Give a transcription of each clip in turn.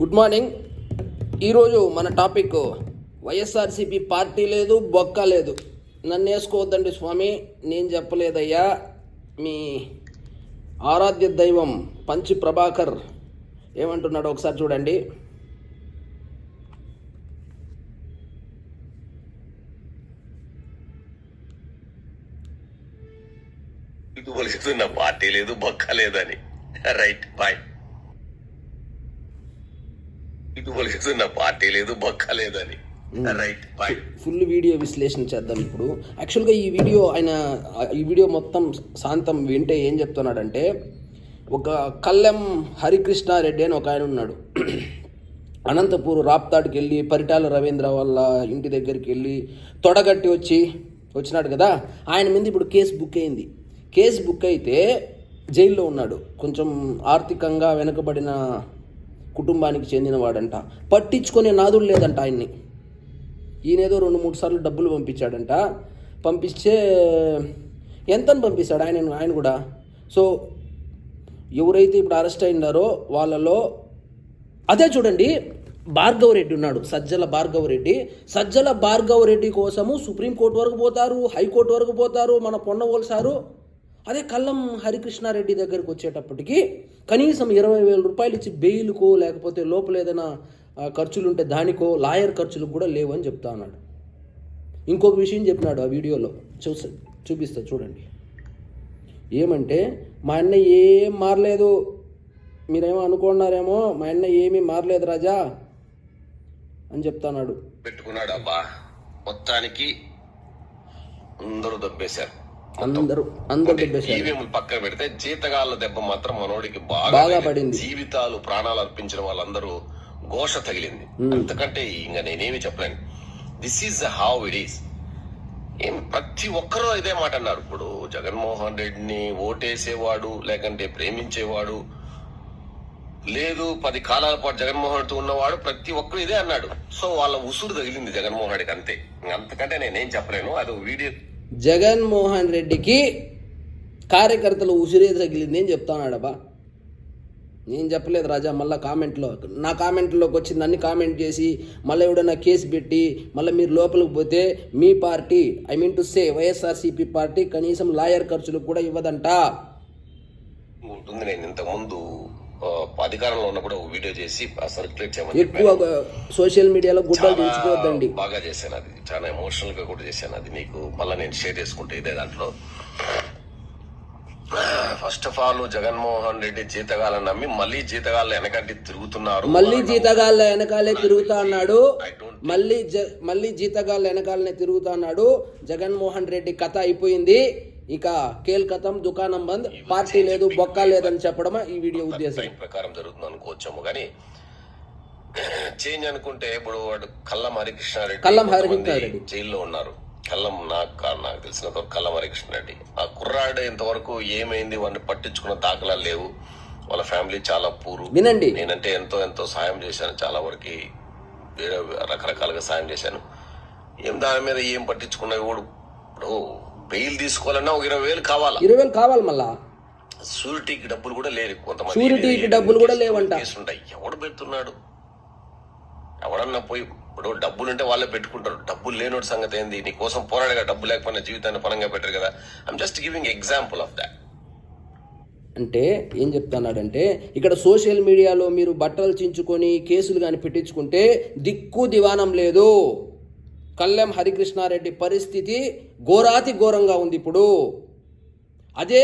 Good morning. ఈరోజు మన topic YSRCP party లేదు బొక్క లేదు. నన్ను వేసుకోవద్దండి స్వామి నేను చెప్పలేదయ్యా. మీ ఆరాధ్య దైవం పంచి ప్రభాకర్ ఏమంటున్నాడో ఒకసారి చూడండి. ఇది నా పార్టీ లేదు బొక్క లేదని. Right boy. ఇది నా పార్టీ లేదు బొక్క లేదని. రైట్ ఫుల్ వీడియో విశ్లేషణ చేద్దాం ఇప్పుడు. యాక్చువల్గా ఈ వీడియో ఆయన ఈ వీడియో మొత్తం శాంతం వింటే ఏం చెప్తున్నాడంటే ఒక కల్లెం హరికృష్ణారెడ్డి అని ఒక ఆయన ఉన్నాడు. అనంతపూర్ రాప్తాడ్కి వెళ్ళి పరిటాల రవీంద్ర వాళ్ళ ఇంటి దగ్గరికి వెళ్ళి తొడగట్టి వచ్చి వచ్చినాడు కదా? ఆయన మీద ఇప్పుడు కేసు బుక్ అయింది. కేసు బుక్ అయితే జైల్లో ఉన్నాడు. కొంచెం ఆర్థికంగా వెనుకబడిన కుటుంబానికి చెందినవాడంట. పట్టించుకునే నాదుడు లేదంట ఆయన్ని. ఈయనేదో రెండు మూడు సార్లు డబ్బులు పంపించాడంట. పంపిస్తే ఎంతని పంపిస్తాడు ఆయన ఆయన కూడా? సో ఎవరైతే ఇప్పుడు అరెస్ట్ అయినారో వాళ్ళలో అదే చూడండి భార్గవ్ రెడ్డి ఉన్నాడు సజ్జల భార్గవ్ రెడ్డి. సజ్జల భార్గవ్ రెడ్డి కోసము సుప్రీంకోర్టు వరకు పోతారు హైకోర్టు వరకు పోతారు మన పొన్నవోలు సారు. అదే కల్లం హరికృష్ణారెడ్డి దగ్గరికి వచ్చేటప్పటికి కనీసం ఇరవై వేల రూపాయలు ఇచ్చి బెయిల్కో లేకపోతే లోపల ఏదైనా ఖర్చులు ఖర్చులుంటే దానికో లాయర్ ఖర్చులు కూడా లేవు అని చెప్తా అన్నాడు. ఇంకొక విషయం చెప్పినాడు ఆ వీడియోలో. చూస చూపిస్తా చూడండి. ఏమంటే మా అన్న ఏం మారలేదు. మీరేమో అనుకున్నారేమో మా అన్న ఏమీ మారలేదు రాజా అని చెప్తాన్నాడు పెట్టుకున్నాడు అబ్బా మొత్తానికి అందరూ దెబ్బేశారు. అందరూ అందరూ ఈవీఎంలు పక్కన పెడితే జీతగాళ్ళ దెబ్బ మాత్రం మనోడికి బాగా. పడింది. జీవితాలు ప్రాణాలు అర్పించిన వాళ్ళందరూ ఘోష తగిలింది. అంతకంటే ఇంకా నేనేమి చెప్పలేను. This is how it is ఏం ప్రతి ఒక్కరూ ఇదే మాట అన్నారు. ఇప్పుడు జగన్మోహన్ రెడ్డిని ఓటేసేవాడు లేకంటే ప్రేమించేవాడు లేదు పది కాలాల పాటు జగన్మోహన్ రెడ్డితో ఉన్నవాడు ప్రతి ఒక్కరు ఇదే అన్నాడు. సో వాళ్ళ ఉసురు తగిలింది జగన్మోహన్ రెడ్డికి అంతే. అంతకంటే నేనేం చెప్పలేను. అది వీడియో జగన్మోహన్ రెడ్డికి కార్యకర్తలు ఉసిరే తగిలింది అని చెప్తాన్నాడబ్బా నేను చెప్పలేదు రాజా మళ్ళీ కామెంట్లో నా కామెంట్లోకి వచ్చి నన్ను కామెంట్ చేసి మళ్ళీ ఎవడన్నా కేసు పెట్టి మళ్ళీ మీరు లోపలికి పోతే మీ party I mean to say YSRCP party కనీసం లాయర్ ఖర్చులు కూడా ఇవ్వదంట. ఉంటుంది నేను ముందు అధికారంలో ఉన్నప్పుడు వీడియో చేసి సర్క్యులేట్ చేయమని ఎక్కువ సోషల్ మీడియాలో గుడ్డలు తీసుకోవద్దండి. బాగా చేశాను అది. చాలా ఎమోషనల్గా కూడా చేశాను అది మీకు. మళ్ళీ నేను షేర్ చేసుకుంటే ఇదే దాంట్లో. First of all Jaganmohan Reddy జీతగాలను నమ్మి మళ్ళీ జీతగాళ్ళు వెనకంటి తిరుగుతున్నారు మళ్ళీ జీతగాళ్ళ వెనకాలే తిరుగుతా అన్నాడు. మళ్ళీ మళ్ళీ జీతగాళ్ళ వెనకాలనే తిరుగుతా అన్నాడు. జగన్మోహన్ రెడ్డి కథ అయిపోయింది. ఇక కేల్ కథం దుకాణం బంద్. పార్టీ లేదు బొక్క లేదని చెప్పడం ఈ వీడియో ఉద్దేశం. ప్రకారం జరుగుతుంది అనుకోవచ్చాము కానీ చేంజ్ అనుకుంటే ఇప్పుడు వాడు కల్లం హరికృష్ణారెడ్డి కల్లం హరికృష్ణారెడ్డి. జైల్లో ఉన్నారు. కల్లం నాకు నాకు తెలిసినంత వరకు కల్లం హరికృష్ణారెడ్డి. ఆ కుర్రాడు ఇంతవరకు ఏమైంది? వాడిని పట్టించుకున్న దాఖలాలు లేవు. వాళ్ళ ఫ్యామిలీ చాలా పూరు. వినండి. నేనంటే ఎంతో ఎంతో సాయం చేశాను. చాలా వరకు వేరే రకరకాలుగా సాయం చేశాను. ఏం దాని మీద ఏం పట్టించుకున్నా కూడా ఇప్పుడు బెయిల్ తీసుకోవాలన్నా ఒక ఇరవై వేలు కావాలా? ఇరవై వేలు కావాలి మళ్ళా? షూరిటీకి డబ్బులు కూడా లేరు. కొంతమంది షూరిటీకి డబ్బులు కూడా లేవంట. ఉంటాయి. ఎవడు పెడుతున్నాడు? ఎవడన్నా పోయి ఇప్పుడు డబ్బులు ఉంటే వాళ్ళే పెట్టుకుంటారు. డబ్బులు లేనోటి సంగతి ఏంది? నీ కోసం పోరాడగా డబ్బు లేకపోయినా జీవితాన్ని పరంగా పెట్టరు కదా. I'm just giving example of that అంటే ఏం చెప్తున్నాడంటే ఇక్కడ సోషల్ మీడియాలో మీరు బట్టలు చించుకొని కేసులు కానీ పెట్టించుకుంటే దిక్కు దివానం లేదు. కల్లెం హరికృష్ణారెడ్డి పరిస్థితి ఘోరాతి ఘోరంగా ఉంది ఇప్పుడు. అదే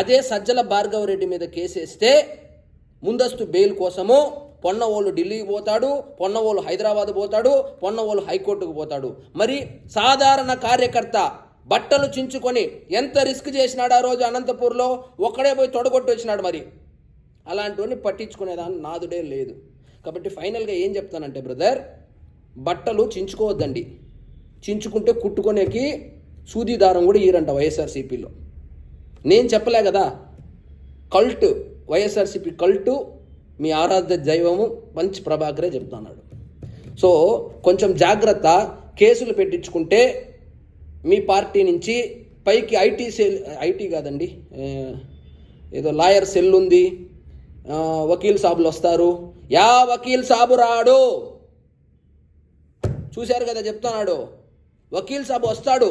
అదే సజ్జల భార్గవ రెడ్డి మీద కేసేస్తే ముందస్తు బెయిల్ కోసము పొన్నవోళ్ళు ఢిల్లీకి పోతాడు పొన్నవోళ్ళు హైదరాబాద్ పోతాడు పొన్నవోళ్ళు హైకోర్టుకు పోతాడు. మరి సాధారణ కార్యకర్త బట్టలు చించుకొని ఎంత రిస్క్ చేసినాడు ఆ రోజు అనంతపూర్లో? ఒక్కడే పోయి తొడగొట్టి వచ్చినాడు మరి. అలాంటివన్నీ పట్టించుకునేదాన్ని నాదుడే లేదు. కాబట్టి ఫైనల్గా ఏం చెప్తానంటే బ్రదర్ బట్టలు చించుకోవద్దండి. చించుకుంటే కుట్టుకునేకి సూది దారం కూడా ఈరంట వైఎస్ఆర్సీపీలో. నేను చెప్పలే కదా కల్ట్ వైఎస్ఆర్సీపీ కల్టు మీ ఆరాధ్య దైవము మంచి ప్రభాకరే చెప్తున్నాడు. సో కొంచెం జాగ్రత్త కేసులు పెట్టించుకుంటే మీ పార్టీ నుంచి పైకి ఐటీ సెల్ ఐటీ కాదండి ఏదో లాయర్ సెల్ ఉంది వకీల్ సాబులు వస్తారు. యా వకీల్ సాబు రాడు. చూశారు కదా చెప్తున్నాడు. వకీల్ సాబ్ వస్తాడు.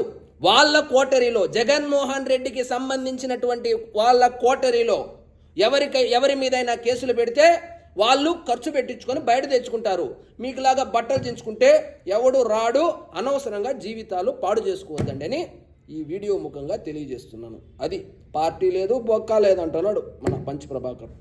వాళ్ళ కోటరీలో జగన్మోహన్ రెడ్డికి సంబంధించినటువంటి వాళ్ళ కోటరీలో ఎవరికై ఎవరి మీదైనా కేసులు పెడితే వాళ్ళు ఖర్చు పెట్టించుకొని బయట తెచ్చుకుంటారు. మీకులాగా బట్టలు దించుకుంటే ఎవడు రాడు అనవసరంగా జీవితాలు పాడు చేసుకోవద్దండి అని ఈ వీడియో ముఖంగా తెలియజేస్తున్నాను. అది పార్టీ లేదు బొక్క లేదు అంటున్నాడు మన పంచ్ ప్రభాకర్